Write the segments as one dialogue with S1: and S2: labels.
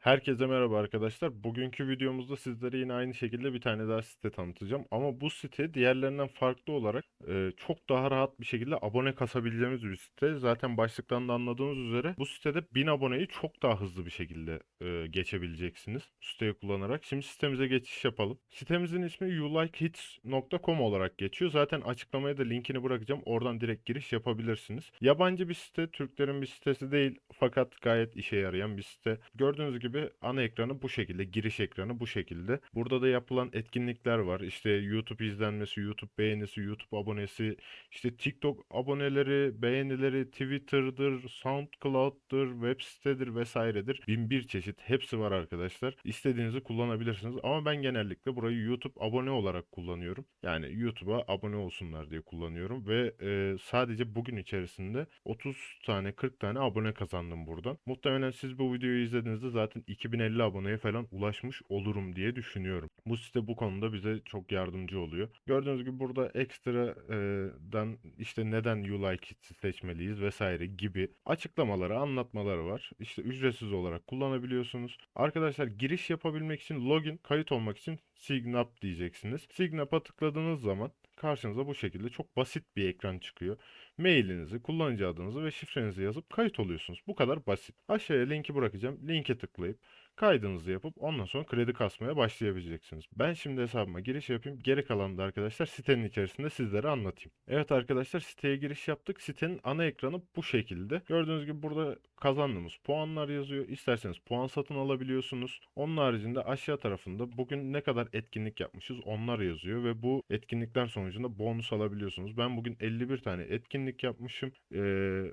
S1: Herkese merhaba arkadaşlar. Bugünkü videomuzda sizlere yine aynı şekilde bir tane daha site tanıtacağım. Ama bu site diğerlerinden farklı olarak e, çok daha rahat bir şekilde abone kasabileceğimiz bir site. Zaten başlıktan da anladığınız üzere bu sitede 1000 aboneyi çok daha hızlı bir şekilde e, geçebileceksiniz. Siteyi kullanarak. Şimdi sitemize geçiş yapalım. Sitemizin ismi youlikehits.com olarak geçiyor. Zaten açıklamaya da linkini bırakacağım. Oradan direkt giriş yapabilirsiniz. Yabancı bir site, Türklerin bir sitesi değil fakat gayet işe yarayan bir site. Gördüğünüz gibi ana ekranı bu şekilde, giriş ekranı bu şekilde. Burada da yapılan etkinlikler var. İşte YouTube izlenmesi, YouTube beğenisi, YouTube abonesi, işte TikTok aboneleri, beğenileri, Twitter'dır, SoundCloud'dur, web sitedir vesairedir. Bin bir çeşit hepsi var arkadaşlar. İstediğinizi kullanabilirsiniz ama ben genellikle burayı YouTube abone olarak kullanıyorum. Yani YouTube'a abone olsunlar diye kullanıyorum ve e, sadece bugün içerisinde 30 tane 40 tane abone kazandım buradan. Muhtemelen siz bu videoyu izlediğinizde zaten 2050 aboneye falan ulaşmış olurum diye düşünüyorum. Bu site bu konuda bize çok yardımcı oluyor. Gördüğünüz gibi burada ekstradan işte neden You Like It'i seçmeliyiz vesaire gibi açıklamaları, anlatmaları var. İşte ücretsiz olarak kullanabiliyorsunuz. Arkadaşlar giriş yapabilmek için login, kayıt olmak için sign up diyeceksiniz. Sign up'a tıkladığınız zaman karşınıza bu şekilde çok basit bir ekran çıkıyor. Mailinizi, kullanıcı adınızı ve şifrenizi yazıp kayıt oluyorsunuz. Bu kadar basit. Aşağıya linki bırakacağım. Linke tıklayıp kaydınızı yapıp ondan sonra kredi kasmaya başlayabileceksiniz. Ben şimdi hesabıma giriş yapayım. Geri kalanı da arkadaşlar sitenin içerisinde sizlere anlatayım. Evet arkadaşlar siteye giriş yaptık. Sitenin ana ekranı bu şekilde. Gördüğünüz gibi burada kazandığımız puanlar yazıyor. İsterseniz puan satın alabiliyorsunuz. Onun haricinde aşağı tarafında bugün ne kadar etkinlik yapmışız onlar yazıyor ve bu etkinlikler sonucunda bonus alabiliyorsunuz. Ben bugün 51 tane etkinlik yapmışım Ee,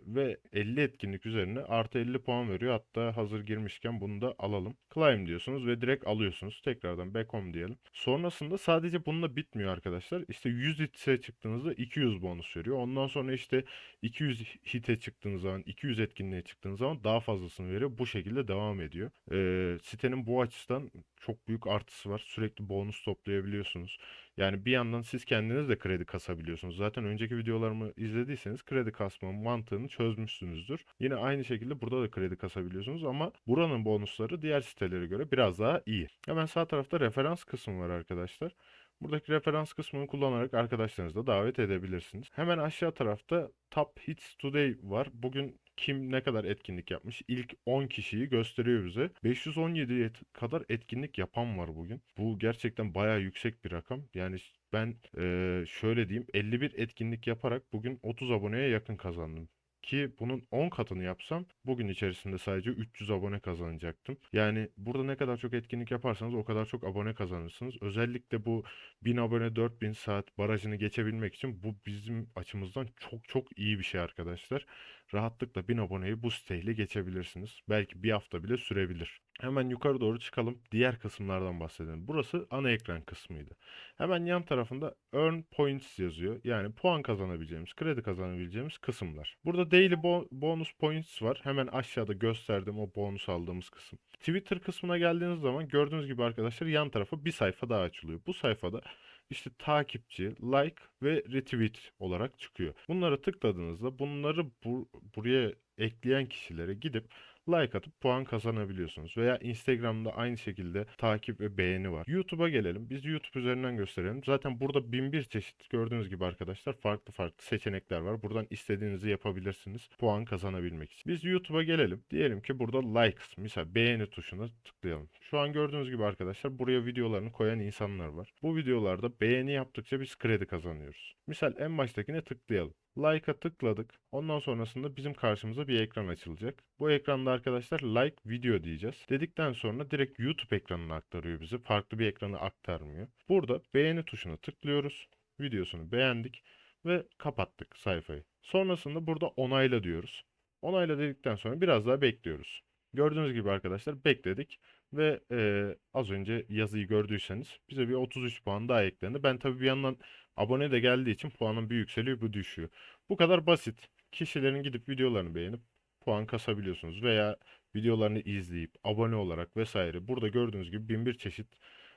S1: ve 50 etkinlik üzerine artı 50 puan veriyor. Hatta hazır girmişken bunu da alalım. Climb diyorsunuz ve direkt alıyorsunuz. Tekrardan back home diyelim. Sonrasında sadece bununla bitmiyor arkadaşlar. İşte 100 hit'e çıktığınızda 200 bonus veriyor. Ondan sonra işte 200 hit'e çıktığınız zaman, 200 etkinliğe çıktığınız zaman daha fazlasını veriyor. Bu şekilde devam ediyor. Ee, sitenin bu açıdan çok büyük artısı var. Sürekli bonus toplayabiliyorsunuz. Yani bir yandan siz kendiniz de kredi kasabiliyorsunuz. Zaten önceki videolarımı izlediyseniz kredi kasma mantığını çözmüşsünüzdür. Yine aynı şekilde burada da kredi kasabiliyorsunuz ama buranın bonusları diğer sitelere göre biraz daha iyi. Hemen sağ tarafta referans kısmı var arkadaşlar. Buradaki referans kısmını kullanarak arkadaşlarınızı da davet edebilirsiniz. Hemen aşağı tarafta Top Hits Today var. Bugün kim ne kadar etkinlik yapmış? İlk 10 kişiyi gösteriyor bize. 517'ye kadar etkinlik yapan var bugün. Bu gerçekten bayağı yüksek bir rakam. Yani ben eee, şöyle diyeyim 51 etkinlik yaparak bugün 30 aboneye yakın kazandım. Ki bunun 10 katını yapsam bugün içerisinde sadece 300 abone kazanacaktım. Yani burada ne kadar çok etkinlik yaparsanız o kadar çok abone kazanırsınız. Özellikle bu 1000 abone 4000 saat barajını geçebilmek için bu bizim açımızdan çok çok iyi bir şey arkadaşlar. Rahatlıkla 1000 aboneyi bu siteyle geçebilirsiniz. Belki bir hafta bile sürebilir. Hemen yukarı doğru çıkalım. Diğer kısımlardan bahsedelim. Burası ana ekran kısmıydı. Hemen yan tarafında Earn Points yazıyor. Yani puan kazanabileceğimiz, kredi kazanabileceğimiz kısımlar. Burada Daily bo- Bonus Points var. Hemen aşağıda gösterdim o bonus aldığımız kısım. Twitter kısmına geldiğiniz zaman gördüğünüz gibi arkadaşlar yan tarafa bir sayfa daha açılıyor. Bu sayfada işte takipçi, like ve retweet olarak çıkıyor. Bunlara tıkladığınızda bunları bu- buraya ekleyen kişilere gidip like atıp puan kazanabiliyorsunuz. Veya Instagram'da aynı şekilde takip ve beğeni var. YouTube'a gelelim. Biz YouTube üzerinden gösterelim. Zaten burada bin bir çeşit gördüğünüz gibi arkadaşlar farklı farklı seçenekler var. Buradan istediğinizi yapabilirsiniz puan kazanabilmek için. Biz YouTube'a gelelim. Diyelim ki burada likes, misal beğeni tuşuna tıklayalım. Şu an gördüğünüz gibi arkadaşlar buraya videolarını koyan insanlar var. Bu videolarda beğeni yaptıkça biz kredi kazanıyoruz. Misal en baştakine tıklayalım. Like'a tıkladık. Ondan sonrasında bizim karşımıza bir ekran açılacak. Bu ekranda arkadaşlar like video diyeceğiz. Dedikten sonra direkt YouTube ekranına aktarıyor bizi. Farklı bir ekranı aktarmıyor. Burada beğeni tuşuna tıklıyoruz. Videosunu beğendik ve kapattık sayfayı. Sonrasında burada onayla diyoruz. Onayla dedikten sonra biraz daha bekliyoruz. Gördüğünüz gibi arkadaşlar bekledik ve eee, az önce yazıyı gördüyseniz bize bir 33 puan daha eklendi. Ben tabii bir yandan abone de geldiği için puanım bir yükseliyor bir düşüyor. Bu kadar basit. Kişilerin gidip videolarını beğenip puan kasabiliyorsunuz veya videolarını izleyip abone olarak vesaire burada gördüğünüz gibi bin bir çeşit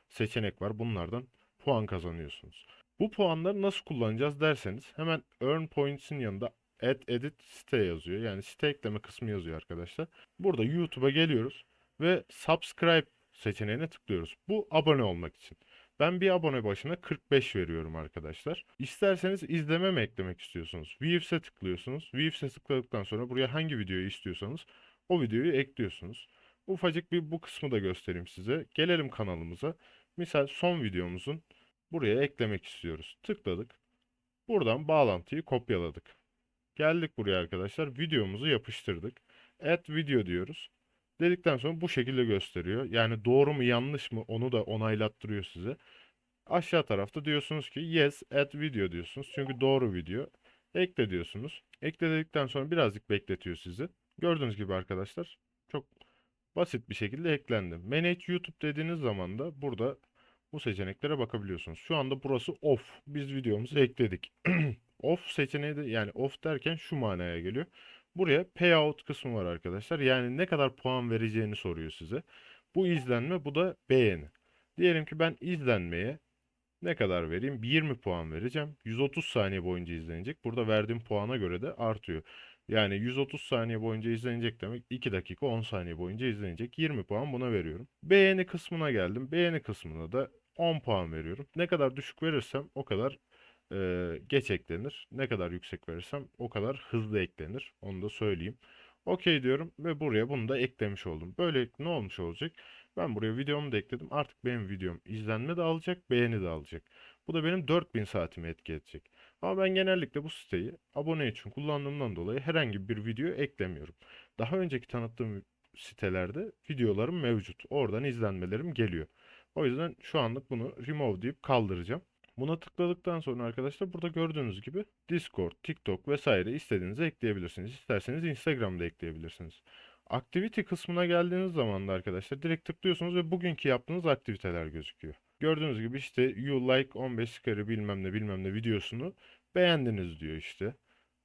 S1: seçenek var. Bunlardan puan kazanıyorsunuz. Bu puanları nasıl kullanacağız derseniz hemen Earn Points'in yanında Add Edit site yazıyor. Yani site ekleme kısmı yazıyor arkadaşlar. Burada YouTube'a geliyoruz ve subscribe seçeneğine tıklıyoruz. Bu abone olmak için. Ben bir abone başına 45 veriyorum arkadaşlar. İsterseniz izleme mi eklemek istiyorsunuz? Views'e tıklıyorsunuz. Views'e tıkladıktan sonra buraya hangi videoyu istiyorsanız o videoyu ekliyorsunuz. Ufacık bir bu kısmı da göstereyim size. Gelelim kanalımıza. Misal son videomuzun buraya eklemek istiyoruz. Tıkladık. Buradan bağlantıyı kopyaladık. Geldik buraya arkadaşlar. Videomuzu yapıştırdık. Add video diyoruz. Dedikten sonra bu şekilde gösteriyor. Yani doğru mu yanlış mı onu da onaylattırıyor size. Aşağı tarafta diyorsunuz ki yes add video diyorsunuz. Çünkü doğru video. Ekle diyorsunuz. Ekle dedikten sonra birazcık bekletiyor sizi. Gördüğünüz gibi arkadaşlar çok basit bir şekilde eklendi. Manage YouTube dediğiniz zaman da burada bu seçeneklere bakabiliyorsunuz. Şu anda burası off. Biz videomuzu ekledik. off seçeneği de yani off derken şu manaya geliyor. Buraya payout kısmı var arkadaşlar. Yani ne kadar puan vereceğini soruyor size. Bu izlenme, bu da beğeni. Diyelim ki ben izlenmeye ne kadar vereyim? 20 puan vereceğim. 130 saniye boyunca izlenecek. Burada verdiğim puana göre de artıyor. Yani 130 saniye boyunca izlenecek demek 2 dakika 10 saniye boyunca izlenecek. 20 puan buna veriyorum. Beğeni kısmına geldim. Beğeni kısmına da 10 puan veriyorum. Ne kadar düşük verirsem o kadar e, geç eklenir. Ne kadar yüksek verirsem o kadar hızlı eklenir. Onu da söyleyeyim. Okey diyorum ve buraya bunu da eklemiş oldum. Böyle ne olmuş olacak? Ben buraya videomu da ekledim. Artık benim videom izlenme de alacak, beğeni de alacak. Bu da benim 4000 saatimi etki edecek. Ama ben genellikle bu siteyi abone için kullandığımdan dolayı herhangi bir video eklemiyorum. Daha önceki tanıttığım sitelerde videolarım mevcut. Oradan izlenmelerim geliyor. O yüzden şu anlık bunu remove deyip kaldıracağım. Buna tıkladıktan sonra arkadaşlar burada gördüğünüz gibi Discord, TikTok vesaire istediğinizi ekleyebilirsiniz. İsterseniz Instagram'da ekleyebilirsiniz. Activity kısmına geldiğiniz zaman da arkadaşlar direkt tıklıyorsunuz ve bugünkü yaptığınız aktiviteler gözüküyor. Gördüğünüz gibi işte you like 15 kere bilmem ne bilmem ne videosunu beğendiniz diyor işte.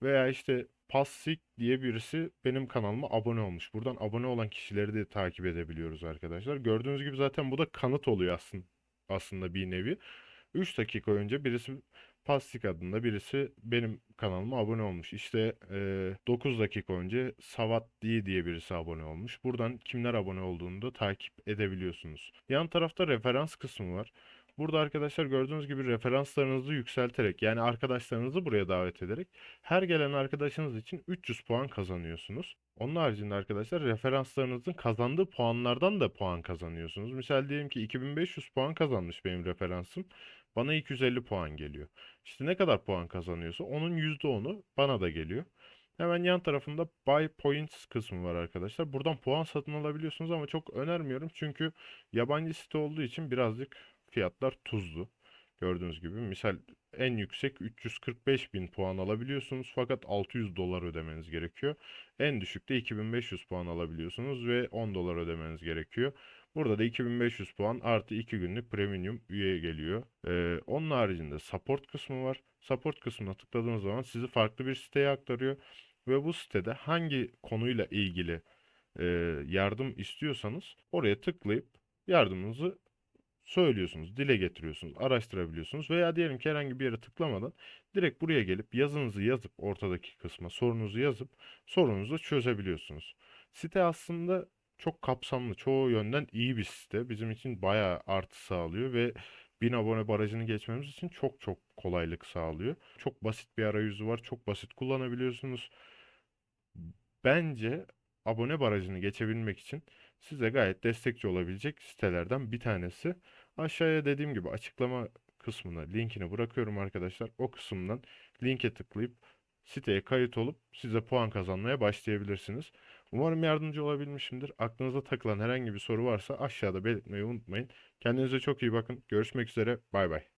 S1: Veya işte Passik diye birisi benim kanalıma abone olmuş. Buradan abone olan kişileri de takip edebiliyoruz arkadaşlar. Gördüğünüz gibi zaten bu da kanıt oluyor aslında aslında bir nevi. 3 dakika önce birisi Pastik adında birisi benim kanalıma abone olmuş. İşte e, 9 dakika önce Savat diye diye birisi abone olmuş. Buradan kimler abone olduğunu da takip edebiliyorsunuz. Yan tarafta referans kısmı var. Burada arkadaşlar gördüğünüz gibi referanslarınızı yükselterek yani arkadaşlarınızı buraya davet ederek her gelen arkadaşınız için 300 puan kazanıyorsunuz. Onun haricinde arkadaşlar referanslarınızın kazandığı puanlardan da puan kazanıyorsunuz. Misal diyelim ki 2500 puan kazanmış benim referansım. Bana 250 puan geliyor. İşte ne kadar puan kazanıyorsa onun %10'u bana da geliyor. Hemen yan tarafında Buy Points kısmı var arkadaşlar. Buradan puan satın alabiliyorsunuz ama çok önermiyorum. Çünkü yabancı site olduğu için birazcık fiyatlar tuzlu. Gördüğünüz gibi misal en yüksek 345 bin puan alabiliyorsunuz fakat 600 dolar ödemeniz gerekiyor. En düşükte 2500 puan alabiliyorsunuz ve 10 dolar ödemeniz gerekiyor. Burada da 2500 puan artı 2 günlük premium üye geliyor. Ee, onun haricinde support kısmı var. Support kısmına tıkladığınız zaman sizi farklı bir siteye aktarıyor. Ve bu sitede hangi konuyla ilgili e, yardım istiyorsanız oraya tıklayıp yardımınızı söylüyorsunuz, dile getiriyorsunuz, araştırabiliyorsunuz veya diyelim ki herhangi bir yere tıklamadan direkt buraya gelip yazınızı yazıp ortadaki kısma sorunuzu yazıp sorunuzu çözebiliyorsunuz. Site aslında çok kapsamlı, çoğu yönden iyi bir site. Bizim için bayağı artı sağlıyor ve 1000 abone barajını geçmemiz için çok çok kolaylık sağlıyor. Çok basit bir arayüzü var, çok basit kullanabiliyorsunuz. Bence abone barajını geçebilmek için size gayet destekçi olabilecek sitelerden bir tanesi. Aşağıya dediğim gibi açıklama kısmına linkini bırakıyorum arkadaşlar. O kısımdan linke tıklayıp siteye kayıt olup size puan kazanmaya başlayabilirsiniz. Umarım yardımcı olabilmişimdir. Aklınıza takılan herhangi bir soru varsa aşağıda belirtmeyi unutmayın. Kendinize çok iyi bakın. Görüşmek üzere. Bay bay.